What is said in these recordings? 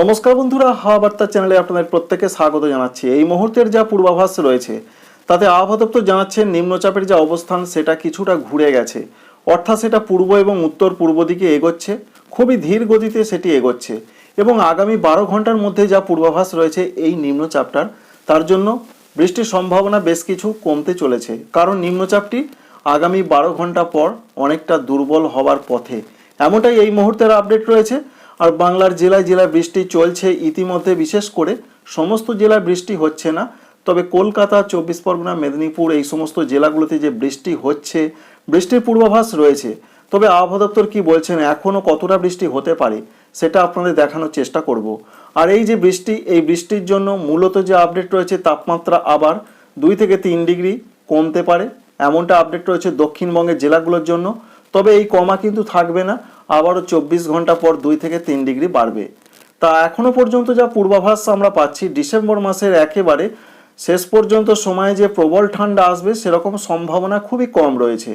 নমস্কার বন্ধুরা, হাওয়া বার্তা চ্যানেলে আপনাদের প্রত্যেকে স্বাগত জানাচ্ছি। এই মুহূর্তের যা পূর্বাভাস রয়েছে, তাতে আবহাওয়া দপ্তর জানাচ্ছে নিম্নচাপের যা অবস্থান, সেটা কিছুটা ঘুরে গেছে। অর্থাৎ সেটা পূর্ব এবং উত্তর পূর্ব দিকে এগোচ্ছে, খুবই ধীর গতিতে সেটি এগোচ্ছে। এবং আগামী বারো ঘণ্টার মধ্যে যা পূর্বাভাস রয়েছে, এই নিম্নচাপটার, তার জন্য বৃষ্টির সম্ভাবনা বেশ কিছু কমতে চলেছে। কারণ নিম্নচাপটি আগামী বারো ঘণ্টা পর অনেকটা দুর্বল হওয়ার পথে। এমনটাই এই মুহূর্তের আপডেট রয়েছে। আর বাংলার জেলায় জেলায় বৃষ্টি চলছে ইতিমধ্যে, বিশেষ করে সমস্ত জেলায় বৃষ্টি হচ্ছে না। তবে কলকাতা, চব্বিশ পরগনা, মেদিনীপুর এই সমস্ত জেলাগুলোতে যে বৃষ্টি হচ্ছে, বৃষ্টির পূর্বাভাস রয়েছে। তবে আবহাওয়া দপ্তর কি বলছেন এখনও কতটা বৃষ্টি হতে পারে সেটা আপনাদের দেখানোর চেষ্টা করব। আর এই যে বৃষ্টি, এই বৃষ্টির জন্য মূলত যে আপডেট রয়েছে, তাপমাত্রা আবার দুই থেকে তিন ডিগ্রি কমতে পারে। এমনটা আপডেট রয়েছে দক্ষিণবঙ্গের জেলাগুলোর জন্য। তবে এই কমা কিন্তু থাকবে না। আবারও চব্বিশ ঘণ্টা পর দুই থেকে তিন ডিগ্রি বাড়বে। তা এখনও পর্যন্ত যা পূর্বাভাস আমরা পাচ্ছি, ডিসেম্বর মাসের একেবারে শেষ পর্যন্ত সময়ে যে প্রবল ঠান্ডা আসবে, সেরকম সম্ভাবনা খুবই কম রয়েছে।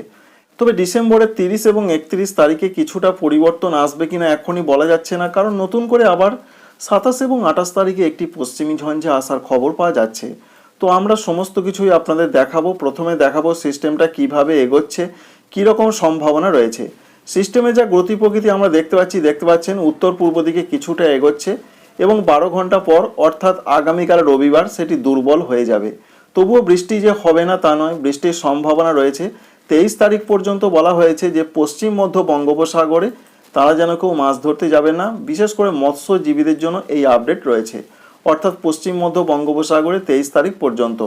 তবে ডিসেম্বরের তিরিশ এবং একত্রিশ তারিখে কিছুটা পরিবর্তন আসবে কিনা এখনই বলা যাচ্ছে না, কারণ নতুন করে আবার সাতাশ এবং আঠাশ তারিখে একটি পশ্চিমী ঝঞ্ঝে আসার খবর পাওয়া যাচ্ছে। তো আমরা সমস্ত কিছুই আপনাদের দেখাবো। প্রথমে দেখাবো সিস্টেমটা কীভাবে এগোচ্ছে, কীরকম সম্ভাবনা রয়েছে। সিস্টেমে যা গতি প্রকৃতি আমরা দেখতে পাচ্ছি, দেখতে পাচ্ছেন উত্তর পূর্ব দিকে কিছুটা এগোচ্ছে এবং বারো ঘণ্টা পর অর্থাৎ আগামীকাল রবিবার সেটি দুর্বল হয়ে যাবে। তবুও বৃষ্টি যে হবে না তা নয়, বৃষ্টির সম্ভাবনা রয়েছে। তেইশ তারিখ পর্যন্ত বলা হয়েছে যে পশ্চিম মধ্য বঙ্গোপসাগরে তারা যেন কেউ মাছ ধরতে যাবে না, বিশেষ করে মৎস্যজীবীদের জন্য এই আপডেট রয়েছে। অর্থাৎ পশ্চিম মধ্য বঙ্গোপসাগরে তেইশ তারিখ পর্যন্ত।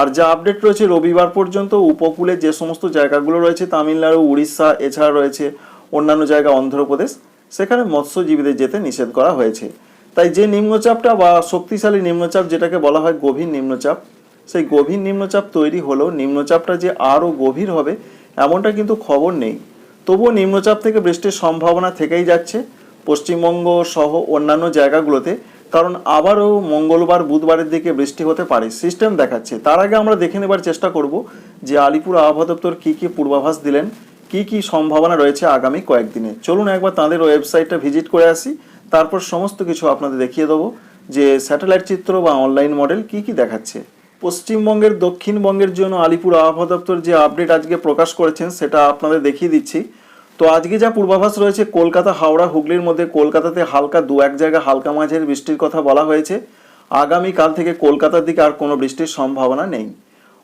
আর যা আপডেট রয়েছে রবিবার পর্যন্ত উপকূলে যে সমস্ত জায়গাগুলো রয়েছে, তামিলনাড়ু, উড়িষ্যা, এছাড়া রয়েছে অন্যান্য জায়গা অন্ধ্রপ্রদেশ, সেখানে মৎস্যজীবীদের যেতে নিষেধ করা হয়েছে। তাই যে নিম্নচাপটা বা শক্তিশালী নিম্নচাপ যেটাকে বলা হয় গভীর নিম্নচাপ, সেই গভীর নিম্নচাপ তৈরি হলেও নিম্নচাপটা যে আরও গভীর হবে, এমনটা কিন্তু খবর নেই। তবুও নিম্নচাপ থেকে বৃষ্টির সম্ভাবনা থেকেই যাচ্ছে। পশ্চিমবঙ্গ সহ অন্যান্য জায়গাগুলোতে কারণ আবারও মঙ্গলবার, বুধবারের দিকে বৃষ্টি হতে পারে। সিস্টেম দেখাচ্ছে। তার আগে আমরা দেখে নেবার চেষ্টা করব যে আলিপুর আবহাওয়া দপ্তর কী কী পূর্বাভাস দিলেন, কি কি সম্ভাবনা রয়েছে আগামী কয়েকদিনে। চলুন একবার তাদের ওয়েবসাইটটা ভিজিট করে আসি। তারপর সমস্ত কিছু আপনাদের দেখিয়ে দেবো যে স্যাটেলাইট চিত্র বা অনলাইন মডেল কি কি দেখাচ্ছে। পশ্চিমবঙ্গের, দক্ষিণবঙ্গের জন্য আলিপুর আবহাওয়া দপ্তর যে আপডেট আজকে প্রকাশ করেছেন, সেটা আপনাদের দেখিয়ে দিচ্ছি। তো আজকে যা পূর্বাভাস রয়েছে, কলকাতা, হাওড়া, হুগলির মধ্যে, কলকাতাতে হালকা দু এক জায়গা হালকা মাঝের বৃষ্টির কথা বলা হয়েছে। আগামীকাল থেকে কলকাতার দিকে আর কোনো বৃষ্টির সম্ভাবনা নেই।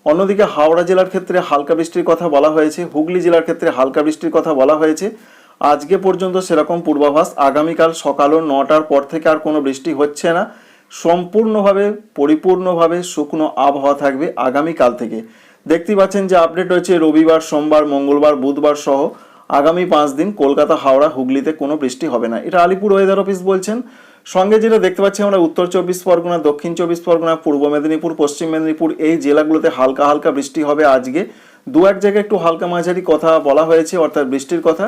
অন্যদিকে হাওড়া জেলার ক্ষেত্রে হালকা বৃষ্টির কথা বলা হয়েছে, হুগলি জেলার ক্ষেত্রে হালকা বৃষ্টির কথা বলা হয়েছে। আজকে পর্যন্ত সেরকম পূর্বাভাস আগামীকাল সকালও নটার পর থেকে আর কোনো বৃষ্টি হচ্ছে না। সম্পূর্ণভাবে, পরিপূর্ণভাবে শুকনো আবহাওয়া থাকবে আগামীকাল থেকে। দেখতে পাচ্ছেন যে আপডেট রয়েছে রবিবার, সোমবার, মঙ্গলবার, বুধবার সহ আগামী পাঁচ দিন কলকাতা, হাওড়া, হুগলিতে কোনো বৃষ্টি হবে না। এটা আলিপুর ওয়েদার অফিস বলছেন। সঙ্গে যেটা দেখতে পাচ্ছি আমরা, উত্তর চব্বিশ পরগনা, দক্ষিণ চব্বিশ পরগনা, পূর্ব মেদিনীপুর, পশ্চিম মেদিনীপুর, এই জেলাগুলোতে হালকা হালকা বৃষ্টি হবে আজকে। দু এক জায়গায় একটু হালকা মাঝারি কথা বলা হয়েছে, অর্থাৎ বৃষ্টির কথা।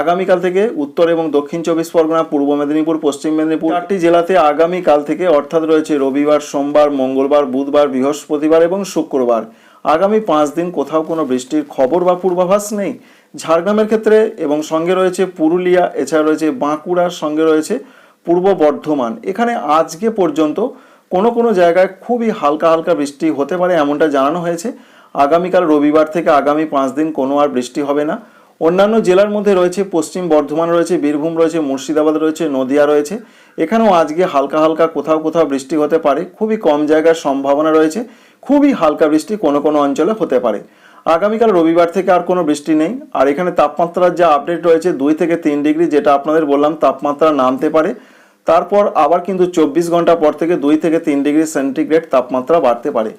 আগামীকাল থেকে উত্তর এবং দক্ষিণ চব্বিশ পরগনা, পূর্ব মেদিনীপুর, পশ্চিম মেদিনীপুর চারটি জেলাতে আগামীকাল থেকে অর্থাৎ রয়েছে রবিবার, সোমবার, মঙ্গলবার, বুধবার, বৃহস্পতিবার এবং শুক্রবার। আগামী পাঁচ দিন কোথাও কোনো বৃষ্টির খবর বা পূর্বাভাস নেই। ঝাড়গ্রামের ক্ষেত্রে এবং সঙ্গে রয়েছে পুরুলিয়া, এছাড়া রয়েছে বাঁকুড়ার সঙ্গে রয়েছে পূর্ব বর্ধমান। এখানে আজকে পর্যন্ত কোনো কোনো জায়গায় খুবই হালকা হালকা বৃষ্টি হতে পারে এমনটা জানানো হয়েছে। আগামীকাল রবিবার থেকে আগামী পাঁচ দিন কোনো আর বৃষ্টি হবে না। অন্যান্য জেলার মধ্যে রয়েছে পশ্চিম বর্ধমান রয়েছে, বীরভূম রয়েছে, মুর্শিদাবাদ রয়েছে, নদিয়া রয়েছে। এখানেও আজকে হালকা হালকা কোথাও কোথাও বৃষ্টি হতে পারে। খুবই কম জায়গার সম্ভাবনা রয়েছে। খুবই হালকা বৃষ্টি কোনো কোনো অঞ্চলে হতে পারে। আগামীকাল রবিবার থেকে আর কোনো বৃষ্টি নেই। আর এখানে তাপমাত্রার যা আপডেট রয়েছে, দুই থেকে তিন ডিগ্রি যেটা আপনাদের বললাম, তাপমাত্রা নামতে পারে। তারপর আবার কিন্তু চব্বিশ ঘণ্টা পর থেকে দুই থেকে তিন ডিগ্রি সেন্টিগ্রেড তাপমাত্রা বাড়তে পারে।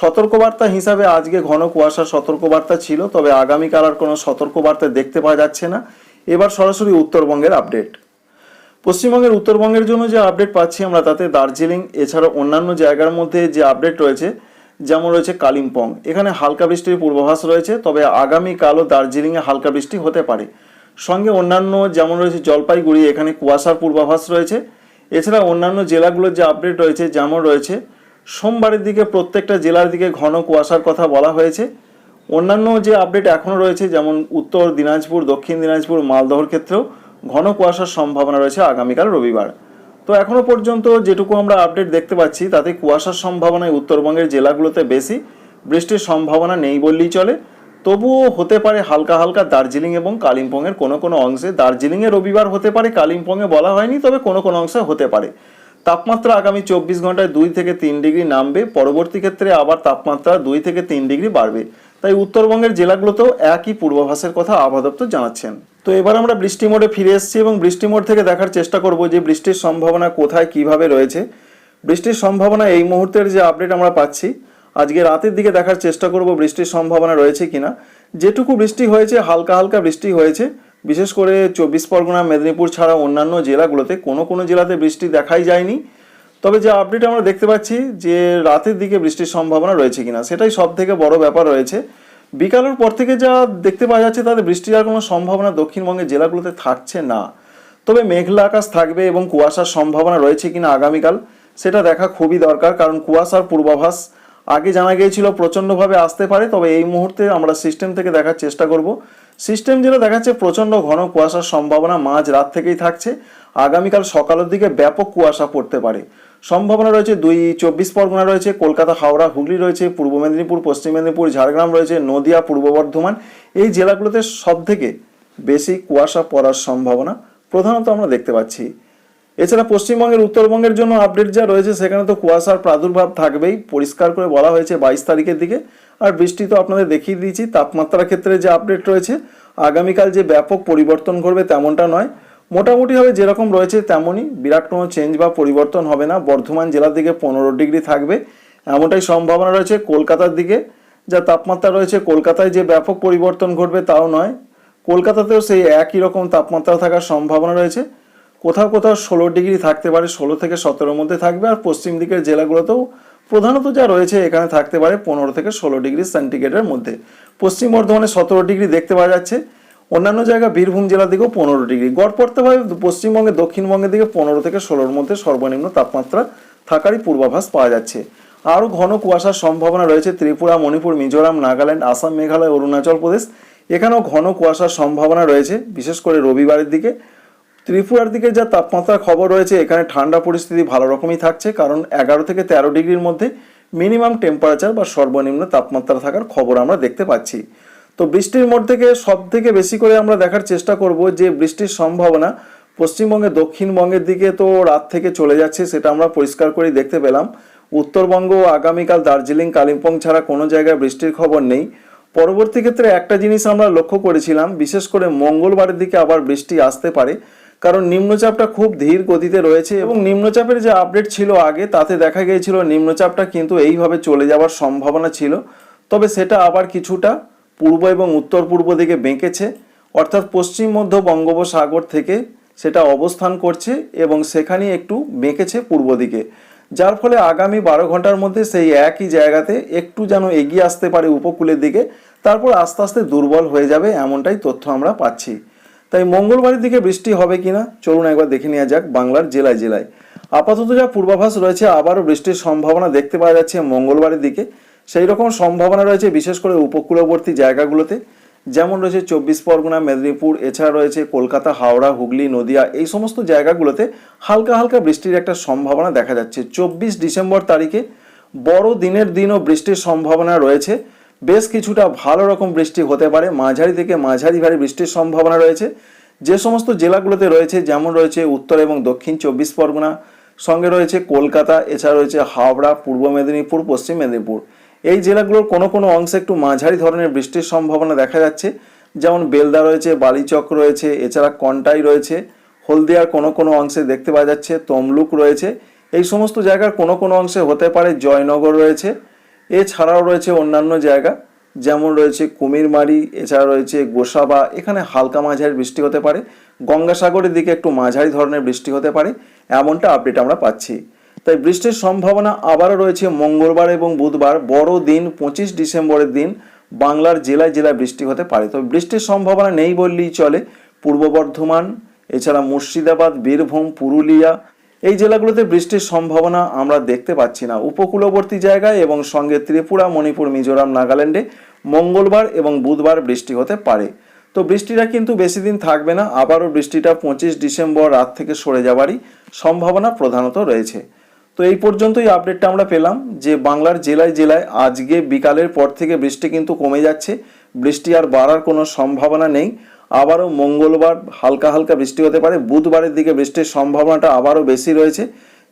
সতর্কবার্তা হিসাবে আজকে ঘন কুয়াশার সতর্কবার্তা ছিল, তবে আগামীকাল আর কোনো সতর্কবার্তা দেখতে পাওয়া যাচ্ছে না। এবার সরাসরি উত্তরবঙ্গের আপডেট। পশ্চিমবঙ্গের উত্তরবঙ্গের জন্য যে আপডেট পাচ্ছি আমরা তাতে দার্জিলিং এছাড়া অন্যান্য জায়গার মধ্যে যে আপডেট রয়েছে যেমন রয়েছে কালিম্পং। এখানে হালকা বৃষ্টির পূর্বাভাস রয়েছে, তবে আগামীকালও দার্জিলিংয়ে হালকা বৃষ্টি হতে পারে। সঙ্গে অন্যান্য যেমন রয়েছে জলপাইগুড়ি, এখানে কুয়াশার পূর্বাভাস রয়েছে। এছাড়া অন্যান্য জেলাগুলোর যে আপডেট রয়েছে, যেমন রয়েছে, সোমবারের দিকে প্রত্যেকটা জেলার দিকে ঘন কুয়াশার কথা বলা হয়েছে। অন্যান্য যে আপডেট এখনও রয়েছে, যেমন উত্তর দিনাজপুর, দক্ষিণ দিনাজপুর, মালদহর ক্ষেত্রেও ঘন কুয়াশার সম্ভাবনা রয়েছে আগামীকাল রবিবার। তো এখনও পর্যন্ত যেটুকু আমরা আপডেট দেখতে পাচ্ছি, তাতে কুয়াশার সম্ভাবনায় উত্তরবঙ্গের জেলাগুলোতে বেশি, বৃষ্টির সম্ভাবনা নেই বললেই চলে। তবুও হতে পারে হালকা হালকা দার্জিলিং এবং কালিম্পংয়ের কোনো কোনো অংশে, দার্জিলিংয়ে রবিবার হতে পারে, কালিম্পংয়ে বলা হয়নি, তবে কোনো কোনো অংশে হতে পারে। তাপমাত্রা আগামী চব্বিশ ঘন্টায় দুই থেকে তিন ডিগ্রি নামবে, পরবর্তী ক্ষেত্রে আবার তাপমাত্রা দুই থেকে তিন ডিগ্রি বাড়বে। তাই উত্তরবঙ্গের জেলাগুলোতেও একই পূর্বাভাসের কথা আবহাওয়া দপ্তর জানাচ্ছেন। তো এবার আমরা বৃষ্টি মোডে ফিরে এসেছি এবং বৃষ্টি মোড থেকে দেখার চেষ্টা করব যে বৃষ্টির সম্ভাবনা কোথায়, কীভাবে রয়েছে। বৃষ্টির সম্ভাবনা এই মুহূর্তের যে আপডেট আমরা পাচ্ছি, আজকে রাতের দিকে দেখার চেষ্টা করব বৃষ্টির সম্ভাবনা রয়েছে কিনা। যেটুকু বৃষ্টি হয়েছে, হালকা হালকা বৃষ্টি হয়েছে। বিশেষ করে চব্বিশ পরগনা, মেদিনীপুর ছাড়া অন্যান্য জেলাগুলোতে কোনো কোনো জেলাতে বৃষ্টি দেখাই যায়নি। তবে যে আপডেট আমরা দেখতে পাচ্ছি যে রাতের দিকে বৃষ্টির সম্ভাবনা রয়েছে কিনা, সেটাই সব থেকে বড় ব্যাপার রয়েছে। বিকালের পর থেকে যা দেখতে পাওয়া যাচ্ছে তাতে বৃষ্টির আর কোনো সম্ভাবনা দক্ষিণবঙ্গের জেলাগুলোতে থাকছে না। তবে মেঘলা আকাশ থাকবে এবং কুয়াশার সম্ভাবনা রয়েছে কিনা আগামীকাল সেটা দেখা খুবই দরকার, কারণ কুয়াশার পূর্বাভাস আগে জানা গিয়েছিল প্রচণ্ডভাবে আসতে পারে, তবে এই মুহূর্তে আমরা সিস্টেম থেকে দেখার চেষ্টা করব। সিস্টেম যেটা দেখাচ্ছে প্রচণ্ড ঘন কুয়াশার সম্ভাবনা মাঝ রাত থেকেই থাকছে। আগামীকাল সকালের দিকে ব্যাপক কুয়াশা পড়তে পারে। সম্ভাবনা রয়েছে দুই চব্বিশ পরগনা রয়েছে, কলকাতা, হাওড়া, হুগলি রয়েছে, পূর্ব মেদিনীপুর, পশ্চিম মেদিনীপুর, ঝাড়গ্রাম রয়েছে, নদিয়া, পূর্ব বর্ধমান। এই জেলাগুলোতে সব থেকে বেশি কুয়াশা পড়ার সম্ভাবনা প্রধানত আমরা দেখতে পাচ্ছি। এছাড়া পশ্চিমবঙ্গের, উত্তরবঙ্গের জন্য আপডেট যা রয়েছে, সেখানে তো কুয়াশার প্রাদুর্ভাব থাকবেই। পরিষ্কার করে বলা হয়েছে বাইশ তারিখের দিকে। আর বৃষ্টি তো আপনাদের দেখিয়ে দিয়েছি, তাপমাত্রার ক্ষেত্রে যে আপডেট রয়েছে, আগামীকাল যে ব্যাপক পরিবর্তন করবে তেমনটা নয়। মোটামুটিভাবে যেরকম রয়েছে তেমনই বিরাট কোনো চেঞ্জ বা পরিবর্তন হবে না। বর্ধমান জেলার দিকে পনেরো ডিগ্রি থাকবে। এমনটাই সম্ভাবনা রয়েছে কলকাতার দিকে। যা তাপমাত্রা রয়েছে কলকাতায় যে ব্যাপক পরিবর্তন ঘটবে তাও নয়। কলকাতাতেও সেই একই রকম তাপমাত্রা থাকার সম্ভাবনা রয়েছে। কোথাও কোথাও ষোলো ডিগ্রি থাকতে পারে, ষোলো থেকে সতেরোর মধ্যে থাকবে। আর পশ্চিম দিকের জেলাগুলোতেও প্রধানত যা রয়েছে এখানে থাকতে পারে পনেরো থেকে ষোলো ডিগ্রি সেন্টিগ্রেডের মধ্যে। পশ্চিম বর্ধমানে সতেরো ডিগ্রি দেখতে পাওয়া যাচ্ছে। অন্যান্য জায়গা বীরভূম জেলার দিকেও পনেরো ডিগ্রি। গড় পড়তে পারে পশ্চিমবঙ্গে, দক্ষিণবঙ্গের দিকে পনেরো থেকে ষোলোর মধ্যে সর্বনিম্ন তাপমাত্রা থাকারই পূর্বাভাস পাওয়া যাচ্ছে। আরও ঘন কুয়াশার সম্ভাবনা রয়েছে ত্রিপুরা, মণিপুর, মিজোরাম, নাগাল্যান্ড, আসাম, মেঘালয়, অরুণাচল প্রদেশ। এখানেও ঘন কুয়াশার সম্ভাবনা রয়েছে, বিশেষ করে রবিবারের দিকে। ত্রিপুরার দিকে যা তাপমাত্রার খবর রয়েছে, এখানে ঠান্ডা পরিস্থিতি ভালো রকমই থাকছে, কারণ এগারো থেকে তেরো ডিগ্রির মধ্যে মিনিমাম টেম্পারেচার বা সর্বনিম্ন তাপমাত্রা থাকার খবর আমরা দেখতে পাচ্ছি। তো বৃষ্টির মধ্যে থেকে সব থেকে বেশি করে আমরা দেখার চেষ্টা করব যে বৃষ্টির সম্ভাবনা পশ্চিমবঙ্গে, দক্ষিণবঙ্গের দিকে তো রাত থেকে চলে যাচ্ছে সেটা আমরা পরিষ্কার করেই দেখতে পেলাম। উত্তরবঙ্গ আগামীকাল দার্জিলিং, কালিম্পং ছাড়া কোনো জায়গায় বৃষ্টির খবর নেই। পরবর্তী ক্ষেত্রে একটা জিনিস আমরা লক্ষ্য করেছিলাম, বিশেষ করে মঙ্গলবারের দিকে আবার বৃষ্টি আসতে পারে, কারণ নিম্নচাপটা খুব ধীর গতিতে রয়েছে এবং নিম্নচাপের যে আপডেট ছিল আগে, তাতে দেখা গিয়েছিল নিম্নচাপটা কিন্তু এইভাবে চলে যাওয়ার সম্ভাবনা ছিল। তবে সেটা আবার কিছুটা পূর্ব এবং উত্তর পূর্ব দিকে বেঁকেছে, অর্থাৎ পশ্চিম মধ্য বঙ্গোপসাগর থেকে সেটা অবস্থান করছে এবং সেখানেই একটু বেঁকেছে পূর্ব দিকে, যার ফলে আগামী বারো ঘণ্টার মধ্যে সেই একই জায়গাতে একটু যেন এগিয়ে আসতে পারে উপকূলের দিকে, তারপর আস্তে আস্তে দুর্বল হয়ে যাবে এমনটাই তথ্য আমরা পাচ্ছি। তাই মঙ্গলবারের দিকে বৃষ্টি হবে কিনা, চলুন একবার দেখে নেওয়া যাক বাংলার জেলায় জেলায়। আপাতত যা পূর্বাভাস রয়েছে, আবারও বৃষ্টির সম্ভাবনা দেখতে পাওয়া যাচ্ছে মঙ্গলবারের দিকে। সেই রকম সম্ভাবনা রয়েছে বিশেষ করে উপকূলবর্তী জায়গাগুলোতে। যেমন রয়েছে চব্বিশ পরগনা, মেদিনীপুর, এছাড়া রয়েছে কলকাতা, হাওড়া, হুগলি, নদিয়া, এই সমস্ত জায়গাগুলোতে হালকা হালকা বৃষ্টির একটা সম্ভাবনা দেখা যাচ্ছে। চব্বিশ ডিসেম্বর তারিখে বড় দিনের দিনও বৃষ্টির সম্ভাবনা রয়েছে। বেশ কিছুটা ভালো রকম বৃষ্টি হতে পারে। মাঝারি থেকে মাঝারি ভারী বৃষ্টির সম্ভাবনা রয়েছে। যে সমস্ত জেলাগুলোতে রয়েছে, যেমন রয়েছে উত্তর এবং দক্ষিণ চব্বিশ পরগনা, সঙ্গে রয়েছে কলকাতা, এছাড়া রয়েছে হাওড়া, পূর্ব মেদিনীপুর, পশ্চিম মেদিনীপুর। এই জেলাগুলোর কোনো কোনো অংশে একটু মাঝারি ধরনের বৃষ্টির সম্ভাবনা দেখা যাচ্ছে। যেমন বেলদা রয়েছে, বালিচক রয়েছে, এছাড়া কন্টাই রয়েছে। হলদিয়ার কোনো কোনো অংশে দেখতে পাওয়া যাচ্ছে, তমলুক রয়েছে। এই সমস্ত জায়গার কোনো কোনো অংশে হতে পারে জয়নগর রয়েছে। এছাড়াও রয়েছে অন্যান্য জায়গা, যেমন রয়েছে কুমিরমারি, এছাড়া রয়েছে গোসাবা। এখানে হালকা মাঝারি বৃষ্টি হতে পারে। গঙ্গাসাগরের দিকে একটু মাঝারি ধরনের বৃষ্টি হতে পারে। এমনটা আপডেট আমরা পাচ্ছি। তাই বৃষ্টির সম্ভাবনা আবারও রয়েছে মঙ্গলবার এবং বুধবার। বড় দিন, পঁচিশ ডিসেম্বরের দিন। বাংলার জেলায় জেলায় বৃষ্টি হতে পারে। তবে বৃষ্টির সম্ভাবনা নেই বললেই চলে। পূর্ব বর্ধমান, এছাড়া মুর্শিদাবাদ, বীরভূম, পুরুলিয়া এই জেলাগুলোতে বৃষ্টির সম্ভাবনা আমরা দেখতে পাচ্ছি না। উপকূলবর্তী জায়গায় এবং সঙ্গে ত্রিপুরা, মণিপুর, মিজোরাম, নাগাল্যান্ডে মঙ্গলবার এবং বুধবার বৃষ্টি হতে পারে। তো বৃষ্টিটা কিন্তু বেশি দিন থাকবে না। আবারও বৃষ্টিটা পঁচিশ ডিসেম্বর রাত থেকে সরে যাবারই সম্ভাবনা প্রধানত রয়েছে। তো এই পর্যন্তই আপডেটটা আমরা পেলাম যে বাংলার জেলায় জেলায় আজকে বিকালের পর থেকে বৃষ্টি কিন্তু কমে যাচ্ছে। বৃষ্টি আর বাড়ার কোনো সম্ভাবনা নেই। আবারও মঙ্গলবার হালকা হালকা বৃষ্টি হতে পারে। বুধবারের দিকে বৃষ্টির সম্ভাবনাটা আবারও বেশি রয়েছে।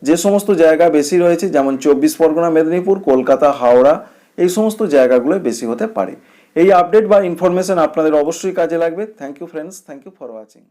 যে সমস্ত জায়গা বেশি রয়েছে, যেমন চব্বিশ পরগনা, মেদিনীপুর, কলকাতা, হাওড়া, এই সমস্ত জায়গাগুলো বেশি হতে পারে। এই আপডেট বা ইনফরমেশন আপনাদের অবশ্যই কাজে লাগবে। Thank you friends thank you for watching